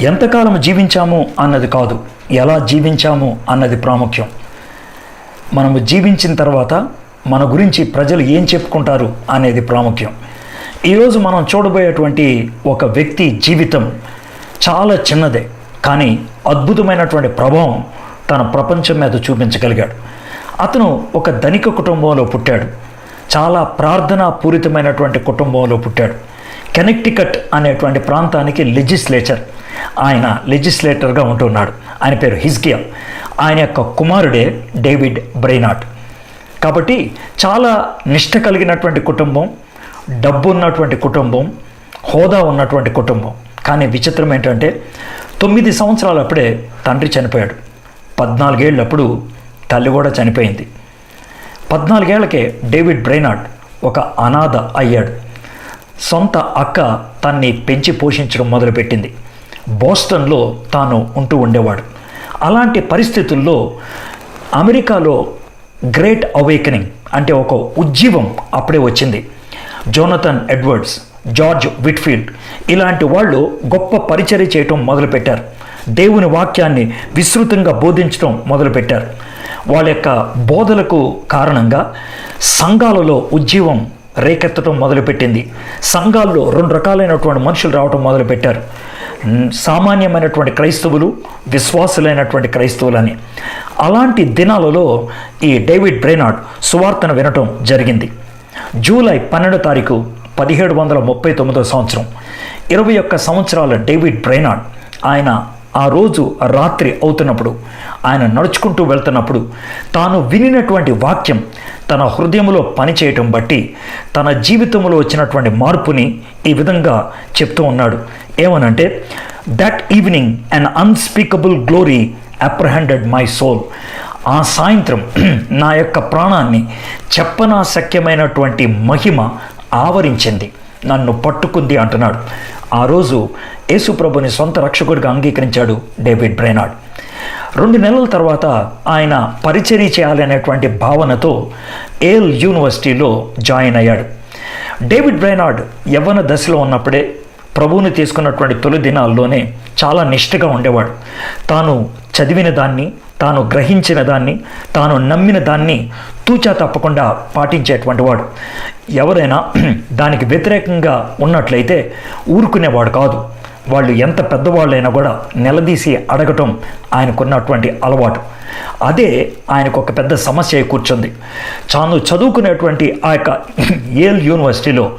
ఎంతకాలం జీవించాము అన్నది కాదు. ఎలా జీవించాము అన్నది ప్రాముఖ్యం. మనము జీవించిన తర్వాత మన గురించి ప్రజలు ఏం చెప్పుకుంటారు అనేది ప్రాముఖ్యం. ఈరోజు మనం చూడబోయేటువంటి ఒక వ్యక్తి జీవితం చాలా చిన్నదే కానీ అద్భుతమైనటువంటి ప్రభావం తన ప్రపంచం మీద చూపించగలిగాడు. అతను ఒక ధనిక కుటుంబంలో పుట్టాడు. చాలా ప్రార్థనా పూరితమైనటువంటి కుటుంబంలో పుట్టాడు. కెనెక్టికట్ అనేటువంటి ప్రాంతానికి లెజిస్లేచర్ ఆయన లెజిస్లేటర్గా ఉంటున్నాడు. ఆయన పేరు హిజ్కియా ఆయన యొక్క కుమారుడే డేవిడ్ బ్రెయినాట్ కాబట్టి చాలా నిష్ట కలిగినటువంటి కుటుంబం డబ్బు ఉన్నటువంటి కుటుంబం హోదా ఉన్నటువంటి కుటుంబం. కానీ విచిత్రం ఏంటంటే తొమ్మిది సంవత్సరాలు అప్పుడే తండ్రి చనిపోయాడు. పద్నాలుగేళ్ళప్పుడు తల్లి కూడా చనిపోయింది. పద్నాలుగేళ్ళకే డేవిడ్ బ్రెయినాట్ ఒక అనాథ అయ్యాడు. సొంత అక్క తన్ని పెంచి పోషించడం మొదలుపెట్టింది. బోస్టన్లో తాను ఉంటూ ఉండేవాడు. అలాంటి పరిస్థితుల్లో అమెరికాలో గ్రేట్ అవేకనింగ్ అంటే ఒక ఉజ్జీవం అప్పుడే వచ్చింది. జోనథన్ ఎడ్వర్డ్స్ జార్జ్ విట్ఫీల్డ్ ఇలాంటి వాళ్ళు గొప్ప పరిచర్య చేయటం మొదలుపెట్టారు. దేవుని వాక్యాన్ని విస్తృతంగా బోధించడం మొదలుపెట్టారు. వాళ్ళ యొక్క బోధలకు కారణంగా సంఘాలలో ఉజ్జీవం రేకెత్తడం మొదలుపెట్టింది. సంఘాల్లో రెండు రకాలైనటువంటి మనుషులు రావడం మొదలుపెట్టారు. సామాన్యమైనటువంటి క్రైస్తవులు విశ్వాసులైనటువంటి క్రైస్తవులని. అలాంటి దినాలలో ఈ డేవిడ్ బ్రేనాడ్ సువార్తను వినటం జరిగింది. జూలై పన్నెండో తారీఖు పదిహేడు వందల ముప్పై తొమ్మిదో సంవత్సరం. ఇరవై ఒక్క సంవత్సరాల డేవిడ్ బ్రైనాడ్ ఆయన ఆ రోజు రాత్రి అవుతున్నప్పుడు ఆయన నడుచుకుంటూ వెళ్తున్నప్పుడు తాను వినినటువంటి వాక్యం తన హృదయంలో పనిచేయటం బట్టి తన జీవితంలో వచ్చినటువంటి మార్పుని ఈ విధంగా చెప్తూ ఉన్నాడు. ఏమనంటే that evening un unspeakable glory apprehended my soul ఆ సాయంత్రం నా యొక్క ప్రాణాన్ని చెప్పనాశక్యమైనటువంటి మహిమ ఆవరించింది. నన్ను పట్టుకుంది అంటున్నాడు. ఆ రోజు యేసుప్రభుని సొంత రక్షకుడిగా అంగీకరించాడు డేవిడ్ బ్రెనాడ్ రెండు నెలల తర్వాత ఆయన పరిచర్య చేయాలనేటువంటి భావనతో ఏల్ యూనివర్సిటీలో జాయిన్ అయ్యాడు. డేవిడ్ బ్రెనాడ్ యవ్వన దశలో ఉన్నప్పుడే ప్రభువుని తీసుకున్నటువంటి తొలి దినాల్లోనే చాలా నిష్ఠగా ఉండేవాడు. తాను చదివిన దాన్ని తాను గ్రహించిన దాన్ని తాను నమ్మిన దాన్ని తూచా తప్పకుండా పాటించేటువంటి వాడు. ఎవరైనా దానికి వ్యతిరేకంగా ఉన్నట్లయితే ఊరుకునేవాడు కాదు. వాళ్ళు ఎంత పెద్దవాళ్ళైనా కూడా నిలదీసి అడగటం ఆయనకున్నటువంటి అలవాటు. అదే ఆయనకు ఒక పెద్ద సమస్య కూర్చుంది. తాను చదువుకునేటువంటి ఆ యొక్క ఏల్ యూనివర్సిటీలో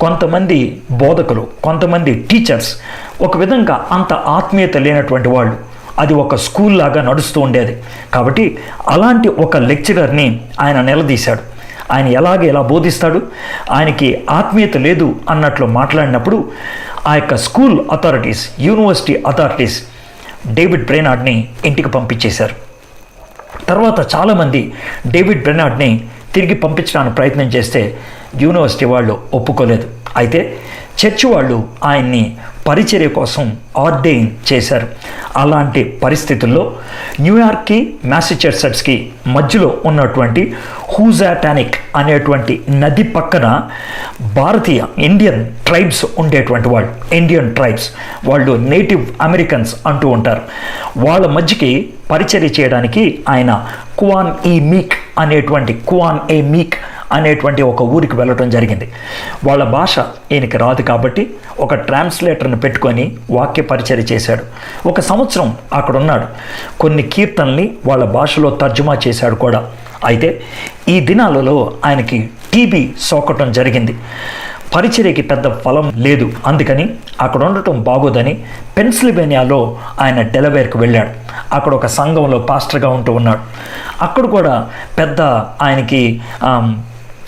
కొంతమంది బోధకులు కొంతమంది టీచర్స్ ఒక విధంగా అంత ఆత్మీయత లేనటువంటి వాళ్ళు. అది ఒక స్కూల్ లాగా నడుస్తూ ఉండేది. కాబట్టి అలాంటి ఒక లెక్చరర్ని ఆయన నిలదీశాడు. ఆయన ఎలాగ ఎలా బోధిస్తాడు? ఆయనకి ఆత్మీయత లేదు అన్నట్లు మాట్లాడినప్పుడు ఆ యొక్క school authorities university authorities David బ్రెనార్డ్ని ఇంటికి పంపించేశారు. తర్వాత చాలామంది డేవిడ్ బ్రెనార్డ్ని తిరిగి పంపించడానికి ప్రయత్నం చేస్తే యూనివర్సిటీ వాళ్ళు ఒప్పుకోలేదు. అయితే చర్చ్ వాళ్ళు ఆయన్ని పరిచర్య కోసం ఆర్డైన్ చేశారు. అలాంటి పరిస్థితుల్లో న్యూయార్క్కి మ్యాసచ్యూసెట్స్కి మధ్యలో ఉన్నటువంటి హూజాటానిక్ అనేటువంటి నది పక్కన భారతీయ ఇండియన్ ట్రైబ్స్ ఉండేటువంటి వాళ్ళు ఇండియన్ ట్రైబ్స్. వాళ్ళు నేటివ్ అమెరికన్స్ అంటూ ఉంటారు. వాళ్ళ మధ్యకి పరిచర్య చేయడానికి ఆయన కువాన్ ఈ మీక్ అనేటువంటి కువాన్ ఏ మీక్ అనేటువంటి ఒక ఊరికి వెళ్ళటం జరిగింది. వాళ్ళ భాష ఈయనకి రాదు కాబట్టి ఒక ట్రాన్స్లేటర్ని పెట్టుకొని వాక్య పరిచర్య చేశాడు. ఒక సంవత్సరం అక్కడ ఉన్నాడు కొన్ని కీర్తనల్ని వాళ్ళ భాషలో తర్జుమా చేశాడు కూడా. అయితే ఈ దినాలలో ఆయనకి టీబీ సోకటం జరిగింది. పరిచర్యకి పెద్ద ఫలం లేదు. అందుకని అక్కడ ఉండటం బాగోదని పెన్సిల్వేనియాలో ఆయన డెలవేర్కి వెళ్ళాడు. అక్కడ ఒక సంఘంలో పాస్టర్గా ఉంటూ ఉన్నాడు. అక్కడ కూడా పెద్ద ఆయనకి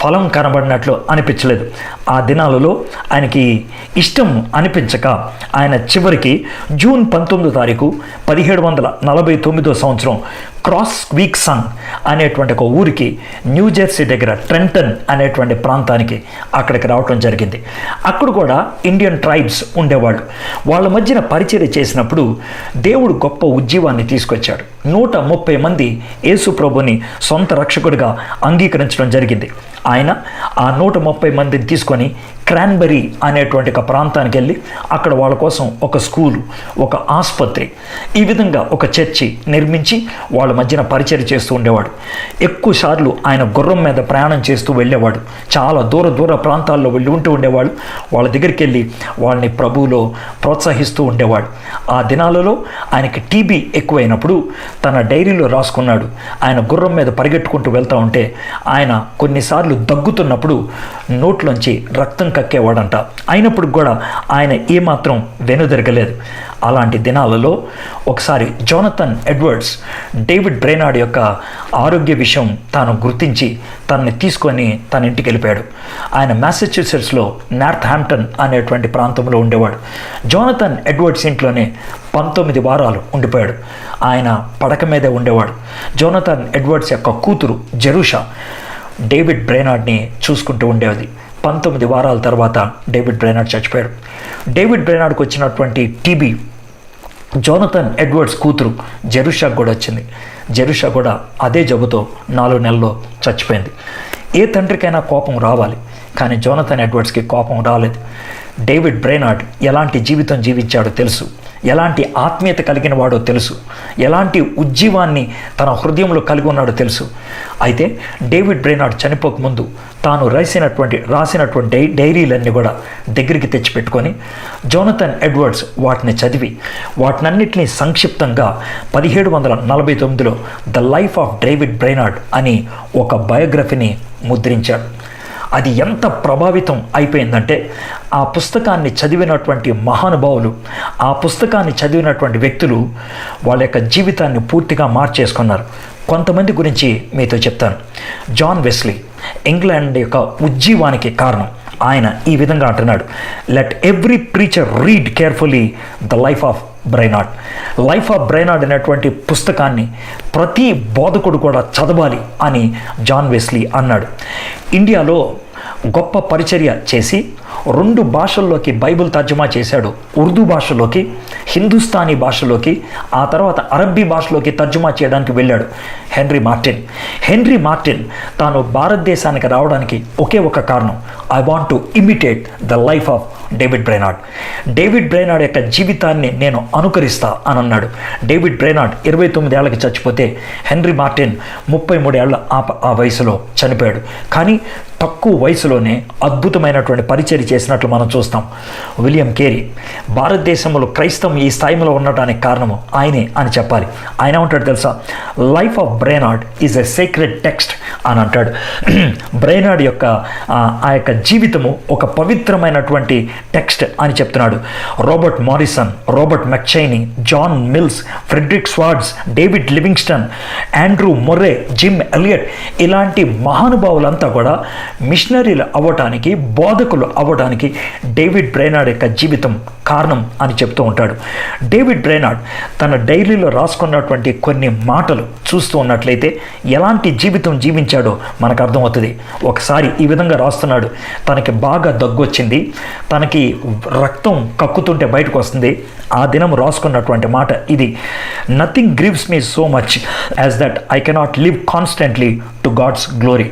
ఫలం కనబడినట్లు అనిపించలేదు. ఆ దినాలలో ఆయనకి ఇష్టం అనిపించక ఆయన చివరికి జూన్ పంతొమ్మిదో తారీఖు పదిహేడు వందల నలభై తొమ్మిదో సంవత్సరం క్రాస్ వీక్ సన్ అనేటువంటి ఒక ఊరికి న్యూ జెర్సీ దగ్గర ట్రెంటన్ అనేటువంటి ప్రాంతానికి అక్కడికి రావటం జరిగింది. అక్కడ కూడా ఇండియన్ ట్రైబ్స్ ఉండేవాళ్ళు. వాళ్ళ మధ్యన పరిచయం చేసినప్పుడు దేవుడు గొప్ప ఉజ్జీవాన్ని తీసుకొచ్చాడు. నూట ముప్పై మంది యేసు ప్రభుని సొంత రక్షకుడిగా అంగీకరించడం జరిగింది. ఆయన ఆ నూట ముప్పై మందిని తీసుకొని క్రాన్బెరీ అనేటువంటి ఒక ప్రాంతానికి వెళ్ళి అక్కడ వాళ్ళ కోసం ఒక స్కూలు ఒక ఆసుపత్రి ఈ విధంగా ఒక చర్చి నిర్మించి వాళ్ళ మధ్యన పరిచయం చేస్తూ ఉండేవాడు. ఎక్కువ సార్లు ఆయన గుర్రం మీద ప్రయాణం చేస్తూ వెళ్ళేవాడు. చాలా దూర దూర ప్రాంతాల్లో వెళ్ళి ఉంటూ ఉండేవాడు. వాళ్ళ దగ్గరికి వెళ్ళి వాళ్ళని ప్రభువులో ప్రోత్సహిస్తూ ఉండేవాడు. ఆ దినాలలో ఆయనకి టీబీ ఎక్కువైనప్పుడు తన డైరీలో రాసుకున్నాడు. ఆయన గుర్రం మీద పరిగెట్టుకుంటూ వెళ్తూ ఉంటే ఆయన కొన్నిసార్లు దగ్గుతున్నప్పుడు నోట్లోంచి రక్తం కక్కేవాడంట అయినప్పుడు కూడా ఆయన ఏమాత్రం వెనుదిరగలేదు. అలాంటి దినాలలో ఒకసారి జోనథన్ ఎడ్వర్డ్స్ డేవిడ్ బ్రెనాడ్ యొక్క ఆరోగ్య విషయం తాను గుర్తించి తనని తీసుకొని తన ఇంటికి వెళ్ళిపోయాడు. ఆయన మ్యాసచ్యూసెట్స్లో నార్త్ హ్యాంప్టన్ అనేటువంటి ప్రాంతంలో ఉండేవాడు. జోనథన్ ఎడ్వర్డ్స్ ఇంట్లోనే పంతొమ్మిది వారాలు ఉండిపోయాడు. ఆయన పడక మీదే ఉండేవాడు. జోనథన్ ఎడ్వర్డ్స్ యొక్క కూతురు జెరూషా డేవిడ్ బ్రేనాడ్ని చూసుకుంటూ ఉండేది పంతొమ్మిది వారాల తర్వాత డేవిడ్ బ్రెనాడ్ చచ్చిపోయాడు. డేవిడ్ బ్రేనాడ్కి వచ్చినటువంటి టీబీ జోనథన్ ఎడ్వర్డ్స్ కూతురు జెరుషా కూడా వచ్చింది. జెరుషా కూడా అదే జబ్బుతో నాలుగు నెలల్లో చచ్చిపోయింది. ఏ తండ్రికైనా కోపం రావాలి కానీ జోనథన్ ఎడ్వర్డ్స్కి కోపం రాలేదు. డేవిడ్ బ్రెయినార్డ్ ఎలాంటి జీవితం జీవించాడో తెలుసు. ఎలాంటి ఆత్మీయత కలిగిన వాడో తెలుసు. ఎలాంటి ఉజ్జీవాన్ని తన హృదయంలో కలిగి ఉన్నాడో తెలుసు. అయితే డేవిడ్ బ్రెయినార్డ్ చనిపోకముందు తాను రాసినటువంటి రాసినటువంటి డైరీలన్నీ కూడా దగ్గరికి తెచ్చిపెట్టుకొని జోనథన్ ఎడ్వర్డ్స్ వాటిని చదివి వాటినన్నింటినీ సంక్షిప్తంగా పదిహేడు వందల నలభై తొమ్మిదిలో the life of David Brainerd అని ఒక బయోగ్రఫీని ముద్రించాడు. అది ఎంత ప్రభావితం అయిపోయిందంటే ఆ పుస్తకాన్ని చదివినటువంటి మహానుభావులు ఆ పుస్తకాన్ని చదివినటువంటి వ్యక్తులు వాళ్ళ యొక్క జీవితాన్ని పూర్తిగా మార్చేసుకున్నారు. కొంతమంది గురించి మీతో చెప్తాను. జాన్ వెస్లీ ఇంగ్లాండ్ యొక్క ఉజ్జీవానికి కారణం. ఆయన ఈ విధంగా అంటున్నాడు let every preacher read carefully the life of Brainerd life of Brainerd అనేటువంటి పుస్తకాన్ని ప్రతి బోధకుడు కూడా చదవాలి అని జాన్ వెస్లీ అన్నాడు. ఇండియాలో గొప్ప పరిచర్య చేసి రెండు భాషల్లోకి బైబిల్ తర్జుమా చేశాడు. ఉర్దూ భాషలోకి హిందుస్థానీ భాషలోకి ఆ తర్వాత అరబ్బీ భాషలోకి తర్జుమా చేయడానికి వెళ్ళాడు హెన్రీ మార్టిన్. హెన్రీ మార్టిన్ తాను భారతదేశానికి రావడానికి ఒకే ఒక కారణం. I want to imitate the life of David Brainerd David Brainerd యొక్క జీవితాన్ని నేను అనుకరిస్తా అని అన్నాడు డేవిడ్ బ్రైనాడ్ ఇరవై తొమ్మిది ఏళ్ళకి చచ్చిపోతే హెన్రీ మార్టిన్ ముప్పై మూడేళ్ళ ఆ ఆ వయసులో చనిపోయాడు. కానీ తక్కువ వయసులోనే అద్భుతమైనటువంటి పరిచయం చేసినట్లు మనం చూస్తాం. విలియం కేరీ భారతదేశంలో క్రైస్తవం ఈ స్థాయిలో ఉండటానికి కారణము ఆయనే అని చెప్పాలి. ఆయన ఏమంటాడు తెలుసా? Life of Brainerd is a secret text అని అంటాడు. బ్రెయినాడ్ యొక్క ఆ యొక్క జీవితము ఒక పవిత్రమైనటువంటి టెక్స్ట్ అని చెప్తున్నాడు. Robert Morrison Robert McCheyne John Mills Frederick Schwartz David Livingstone Andrew Murray Jim Elliot ఇలాంటి మహానుభావులంతా కూడా మిషనరీలు అవ్వటానికి బోధకులు అవ్వడానికి డేవిడ్ బ్రైనాడ్ యొక్క జీవితం కారణం అని చెప్తూ ఉంటాడు. డేవిడ్ బ్రైనాడ్ తన డైరీలో రాసుకున్నటువంటి కొన్ని మాటలు చూస్తూ ఉన్నట్లయితే ఎలాంటి జీవితం జీవించాడో మనకు అర్థమవుతుంది. ఒకసారి ఈ విధంగా రాస్తున్నాడు. తనకి బాగా దగ్గు వచ్చింది మనకి రక్తం కక్కుతుంటే బయటకు వస్తుంది. ఆ దినం రాసుకున్నటువంటి మాట ఇది. Nothing grieves me so much as that I cannot live constantly to God's glory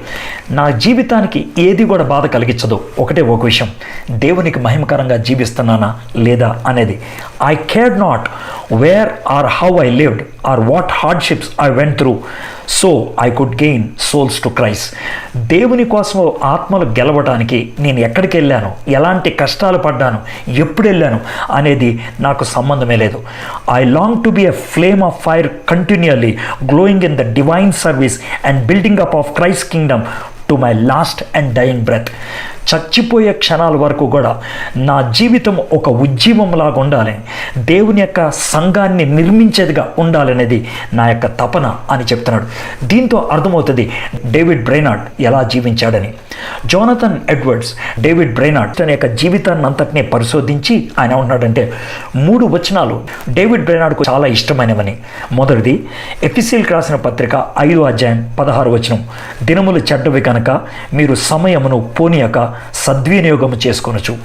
నా జీవితానికి ఏది కూడా బాధ కలిగించదు. ఒకటే ఒక విషయం. దేవునికి మహిమకరంగా జీవిస్తున్నానా? లేదా? అనేది. I care not where or how I lived or what hardships I went through so I could gain souls to Christ దేవుని కోసం ఆత్మలు గెలవడానికి నేను ఎక్కడికి వెళ్ళాను? ఎలాంటి కష్టాలు పడ్డాను? ఎప్పుడు వెళ్ళాను? అనేది నాకు సంబంధమే లేదు. I long to be a flame of fire continually glowing in the divine service and building up of Christ kingdom to my last and dying breath చచ్చిపోయే క్షణాల వరకు కూడా నా జీవితం ఒక ఉద్యమంలాగా ఉండాలి. దేవుని యొక్క సంఘాన్ని నిర్మించేదిగా ఉండాలనేది నా యొక్క తపన అని చెప్తున్నాడు. దీంతో అర్థమవుతుంది డేవిడ్ బ్రెయినార్డ్ ఎలా జీవించాడని. జోనథన్ ఎడ్వర్డ్స్ డేవిడ్ బ్రెయినార్డ్ తన యొక్క జీవితాన్ని అంతటినీ పరిశోధించి ఆయన ఉన్నాడంటే మూడు వచనాలు డేవిడ్ బ్రెయినార్డ్కు చాలా ఇష్టమైనవని. మొదటిది ఎఫిసిల్కి రాసిన పత్రిక ఐదు అధ్యాయం పదహారు వచనం దినములు చెడ్డవి కనుక మీరు సమయమును పోనీయక సద్వినియోగం చేసుకొనొచ్చు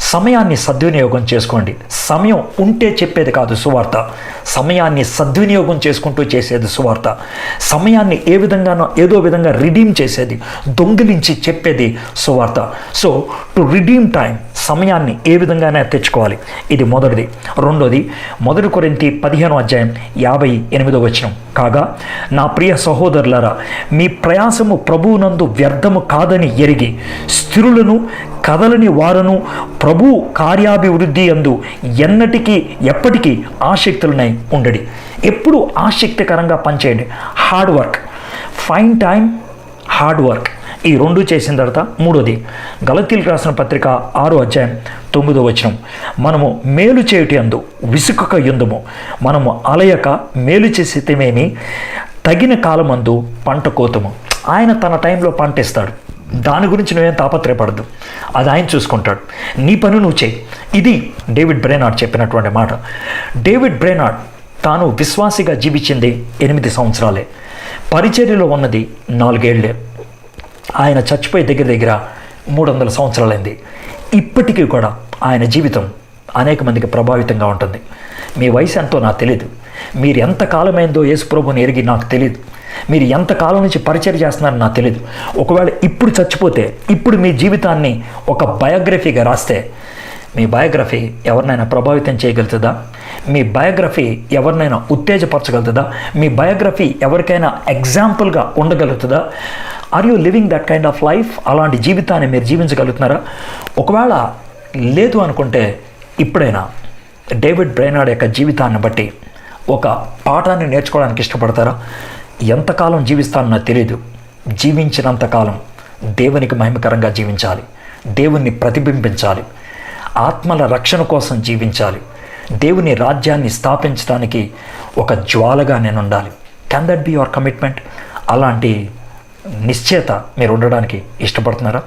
సమయాన్ని సద్వినియోగం చేసుకోండి. సమయం ఉంటే చెప్పేది కాదు సువార్త. సమయాన్ని సద్వినియోగం చేసుకుంటూ చేసేది సువార్త. సమయాన్ని ఏ విధంగానో ఏదో విధంగా రిడీమ్ చేసేది దొంగిలించి చెప్పేది సువార్త. సో టు రిడీమ్ టైం సమయాన్ని ఏ విధంగానే తెచ్చుకోవాలి. ఇది మొదటిది. రెండోది మొదటి కొరింతి పదిహేను అధ్యాయం యాభై ఎనిమిదో వచ్చిన కాగా నా ప్రియ సహోదరులారా మీ ప్రయాసము ప్రభువునందు వ్యర్థము కాదని ఎరిగి స్థిరులను కదలని వారను ప్రభు కార్యాభివృద్ధి అందు ఎన్నటికీ ఎప్పటికీ ఆసక్తులనై ఉండడి. ఎప్పుడు ఆసక్తికరంగా పనిచేయండి. Hard work fine time hard work ఈ రెండు చేసిన తర్వాత మూడోది గలతీలు రాసిన పత్రిక ఆరో అధ్యాయం తొమ్మిదో వచనం. మనము మేలు చేయుటి అందు విసుకక యుందము. మనము అలయక మేలు చేసేమేమి తగిన కాలమందు పంట కోతము. ఆయన తన టైంలో పంట ఇస్తాడు దాని గురించి నువ్వేం తాపత్రయపడద్దు అది ఆయన చూసుకుంటాడు. నీ పని నువ్వు చేయి. ఇది డేవిడ్ బ్రేనాడ్ చెప్పినటువంటి మాట. డేవిడ్ బ్రేనాడ్ తాను విశ్వాసిగా జీవించింది ఎనిమిది సంవత్సరాలే. పరిచర్యలో ఉన్నది నాలుగేళ్ళే. ఆయన చచ్చిపోయే దగ్గర దగ్గర మూడు వందల సంవత్సరాలైంది. ఇప్పటికీ కూడా ఆయన జీవితం అనేక మందికి ప్రభావితంగా ఉంటుంది. మీ వయసు ఎంతో నాకు తెలియదు మీరు ఎంత కాలమైందో యేసుప్రభుని ఎరిగి నాకు తెలియదు మీరు ఎంత కాలం నుంచి పరిచయం చేస్తున్నారో నాకు తెలియదు ఒకవేళ ఇప్పుడు చచ్చిపోతే ఇప్పుడు మీ జీవితాన్ని ఒక బయోగ్రఫీగా రాస్తే మీ బయోగ్రఫీ ఎవరినైనా ప్రభావితం చేయగలుగుతుందా? మీ బయోగ్రఫీ ఎవరినైనా ఉత్తేజపరచగలుగుతుందా? మీ బయోగ్రఫీ ఎవరికైనా ఎగ్జాంపుల్గా ఉండగలుగుతుందా? Are you living that kind of life అలాంటి జీవితాన్ని మీరు జీవించగలుగుతున్నారా? ఒకవేళ లేదు అనుకుంటే ఇప్పుడైనా డేవిడ్ బ్రైనాడ్ యొక్క జీవితాన్ని బట్టి ఒక పాఠాన్ని నేర్చుకోవడానికి ఇష్టపడతారా? ఎంతకాలం జీవిస్తానో నాకు తెలియదు జీవించినంతకాలం దేవునికి మహిమకరంగా జీవించాలి. దేవుణ్ణి ప్రతిబింబించాలి. ఆత్మల రక్షణ కోసం జీవించాలి. దేవుని రాజ్యాన్ని స్థాపించడానికి ఒక జ్వాలగా నేను ఉండాలి can that be your commitment అలాంటి నిశ్చేత మీరు ఉండడానికి ఇష్టపడుతున్నారా?